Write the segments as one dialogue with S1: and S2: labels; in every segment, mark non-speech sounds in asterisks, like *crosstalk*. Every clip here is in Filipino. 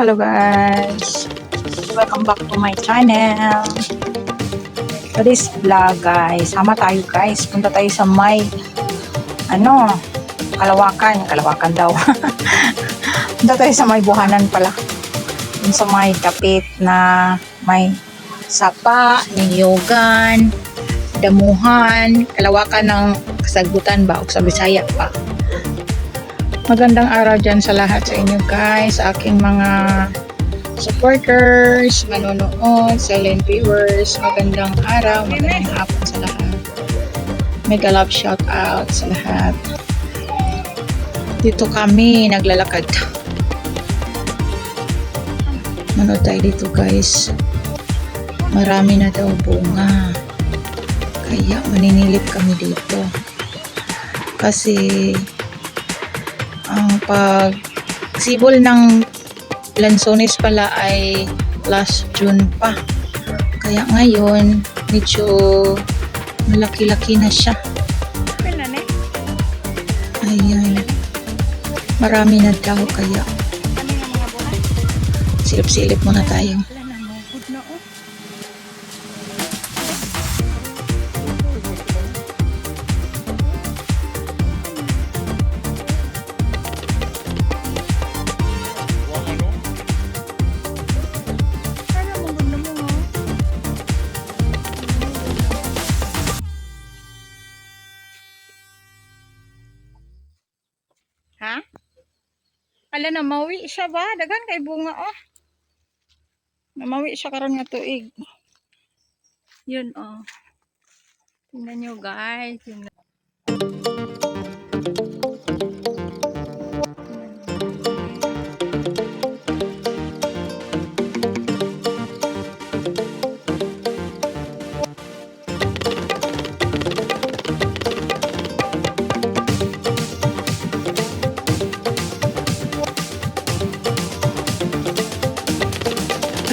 S1: Hello guys! Welcome back to my channel. This vlog guys, sama tayo guys. Punta tayo sa may ano, Kalawakan. Kalawakan daw. *laughs* Punta tayo sa may buhanan pala. Dun sa may kapit na may sapa, niyugan, damuhan, kalawakan ng kasagutan ba o sa Bisaya pa. Magandang araw dyan sa lahat sa inyo guys, sa aking mga supporters, manonood, silent viewers. Magandang araw, magandang hapon sa lahat. Mega love shout out sa lahat. Dito kami naglalakad. Manood tayo dito guys. Marami na daw bunga. Kaya maninilip kami dito. Kasi ang pag sibol ng lansones pala ay last June pa. Kaya ngayon, medyo malaki-laki na siya. Ayan. Marami na daw kaya silip-silip muna tayo. Ala na mawi siya ba? Daghan kay bunga oh. Namawi siya karon nga tuig. Yun oh. Tingnan nyo guys. Yung...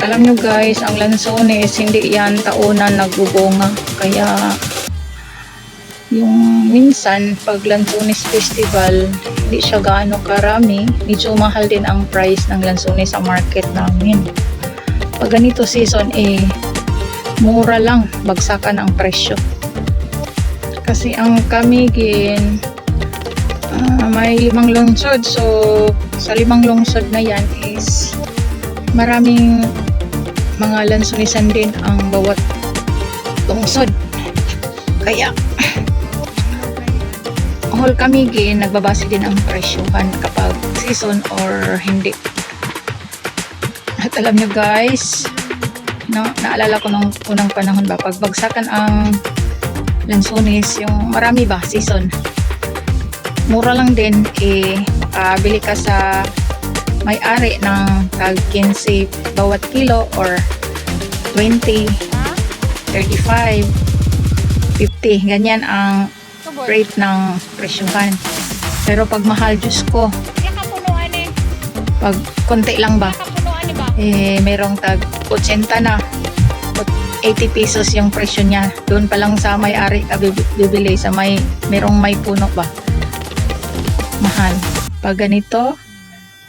S1: alam nyo guys, ang lansones, hindi yan taunan nagbubunga. Kaya, yung minsan, pag lansones festival, hindi siya gaano karami. Medyo mahal din ang price ng lansones sa market namin. Pag ganito season, eh, mura lang, bagsakan ang presyo. Kasi ang kamigin, ah, may limang lungsod. So, sa limang lungsod na yan is maraming mga lansunisan din ang bawat lungsod. Kaya, whole kamigin, nagbabase din ang presyohan kapag season or hindi. At alam nyo guys, no, naalala ko nung unang panahon ba, pag bagsakan ang lansones, yung marami ba, season. Mura lang din, eh, makabili ka sa may-ari ng tag 15 bawat kilo or 20, 35, 50. Ganyan ang rate ng presyohan. Pero pag mahal, Diyos ko,
S2: eh.
S1: pag konti lang ba,
S2: eh
S1: eh, merong tag 80 na. 80 pesos yung presyo niya. Doon pa lang sa may-ari ka bib- bibili sa may, merong may puno ba. Mahal. Pag ganito,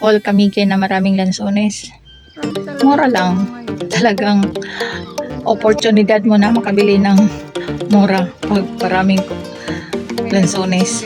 S1: all kamigin na maraming lansones. Mura lang. Talagang oportunidad mo na makabili ng mura pag maraming lansones.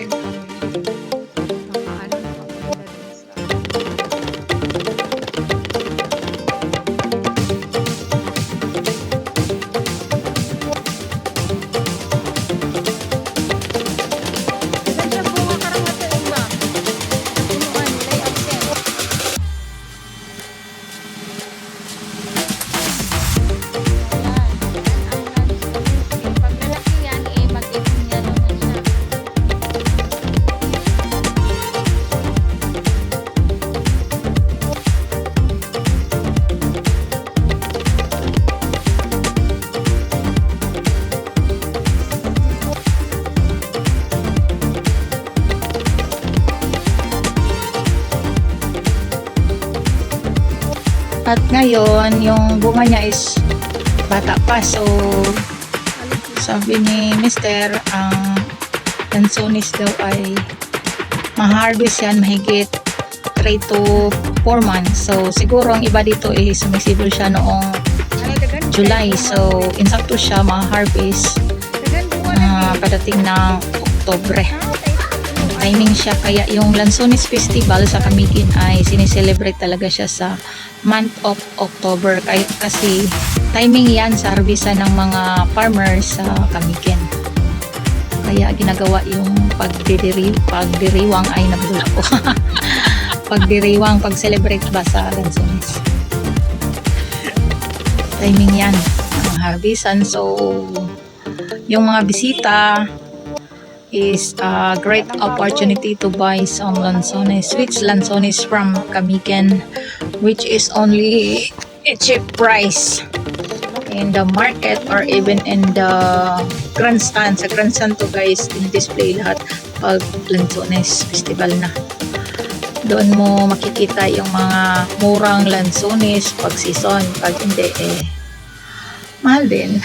S1: At ngayon, yung bunga niya is bata pa. So, sabi ni Mister, ang lansones daw ay ma-harvest yan mahigit 3 to 4 months. So, siguro ang iba dito is sumisibol siya noong July. So, insakto siya ma-harvest uh, padating ng Oktobre. Timing siya. Kaya yung Lanzones Festival sa Camiguin ay sineselebrate talaga siya sa month of October. Kaya, kasi timing yan sa harvestan ng mga farmers sa Camiguin. Kaya ginagawa yung pagdidiri, pagdiriwang ay nabula ko. *laughs* pagdiriwang, pag-celebrate ba sa Lanzones. Timing yan. Ang harvestan. So, yung mga bisita is a great opportunity to buy some lanzones, which lanzones from Kamiken, which is only a cheap price in the market or even in the grandstand. Sa grandstand to guys, in-display lahat pag lanzones festival na. Doon mo makikita yung mga murang lanzones pag season. Pag hindi, eh, mahal din.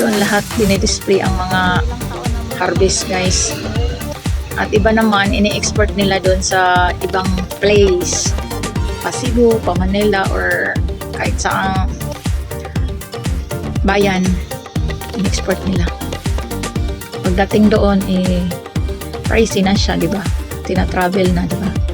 S1: Doon lahat dinidisplay ang mga harvest guys. At iba naman, ini-export nila doon sa ibang place. Pa Cebu, pa Manila, or kahit saang bayan, in-export nila. Pagdating doon, eh, pricey na siya, di ba? Tina-travel na, di ba?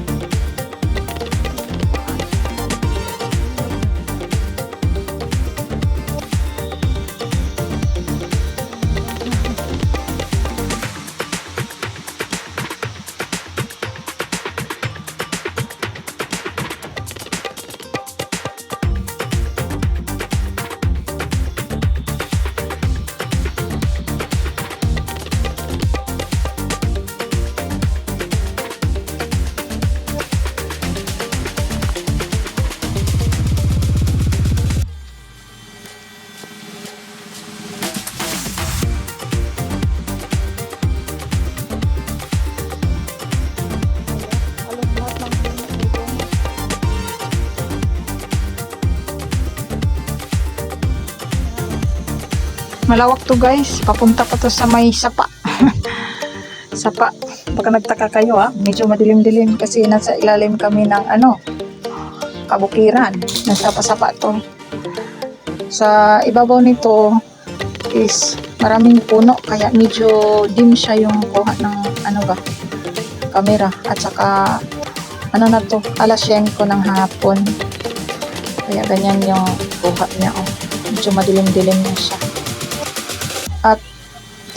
S1: Malawak to guys. Papunta pa to sa may sapa. *laughs* sapa. Baka nagtaka kayo ha. Medyo madilim-dilim kasi nasa ilalim kami ng ano, kabukiran. Nasa pasapa to. Sa ibabaw nito is maraming puno kaya medyo dim siya yung kuha ng ano ba camera at saka ano na to alas 5 ng hapon kaya ganyan yung kuha niya oh. medyo madilim-dilim na siya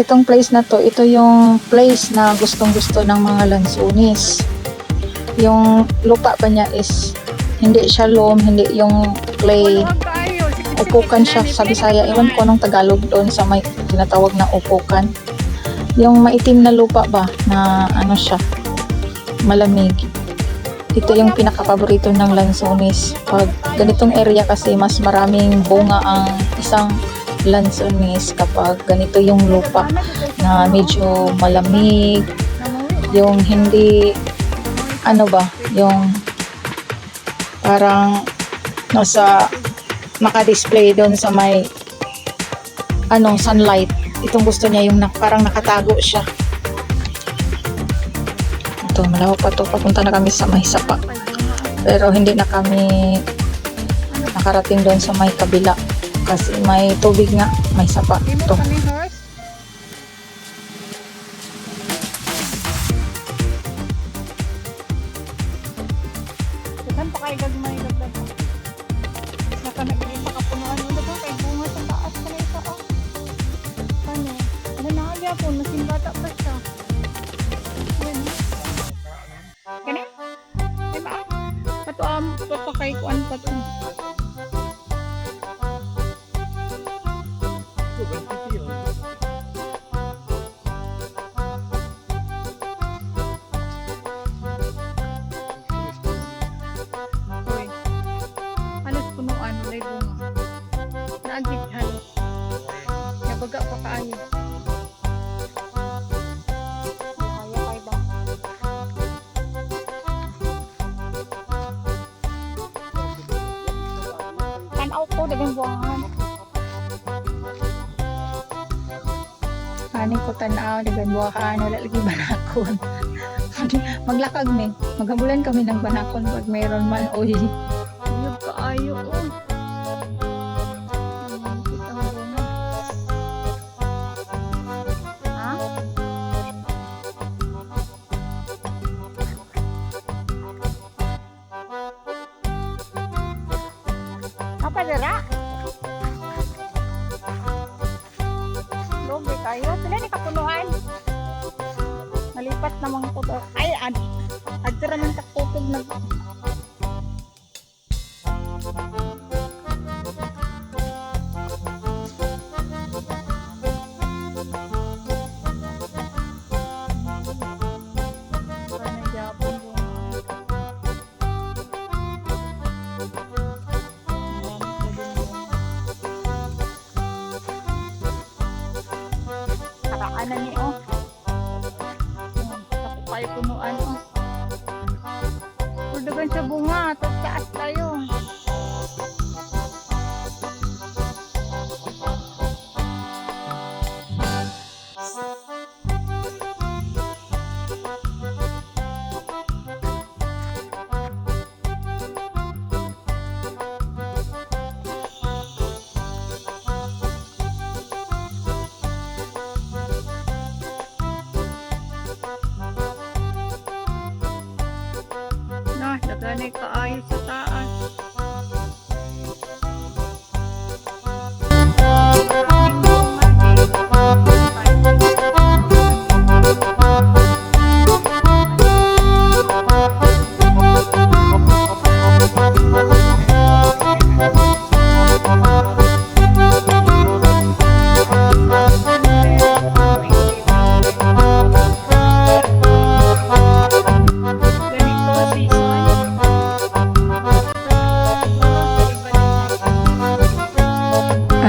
S1: itong place na to, ito yung place na gustong gusto ng mga lansunis. Yung lupa pa niya is hindi siya loam, hindi yung clay. Upukan siya sa Bisaya. Ewan ko anong Tagalog doon sa may tinatawag na upukan. Yung maitim na lupa ba na ano siya, malamig. Ito yung pinaka-paborito ng lansones. Pag ganitong area kasi mas maraming bunga ang isang lansones kapag ganito yung lupa na medyo malamig, yung hindi ano ba, yung parang nasa naka-display doon sa may anong sunlight. Itong gusto niya yung na, parang nakatago siya. Ito, malawak pa to. Papunta na kami sa may sapa. Pero hindi na kami nakarating doon sa may kabila kasi may tubig nga, may sapa. To.
S2: Saan pa kayo gagmay gagmay? Naka nag-iisa ka Naagit halos. Nabaga pa ba? Tanaw ko dagang buwangan.
S1: Ani ko tanaw dagan buwahan wala lagi banakon *laughs* maglakag mi maghabulan kami ng banakon pag mayroon man oy
S2: Ayog kaayo, oh. Kayo. Sila ni kapunuan. Nalipat namang ko. Ay, ad. Adra man takutog na.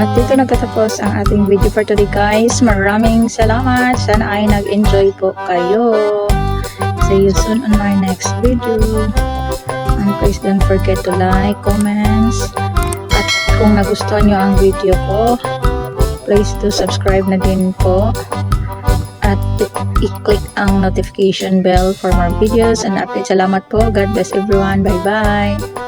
S1: At dito nagtatapos ang ating video for today guys. Maraming salamat. Sana ay nag-enjoy po kayo. See you soon on my next video. And please don't forget to like, comments. At kung nagustuhan nyo ang video ko, please do subscribe na din po. At i-click ang notification bell for more videos and updates. Salamat po. God bless everyone. Bye-bye.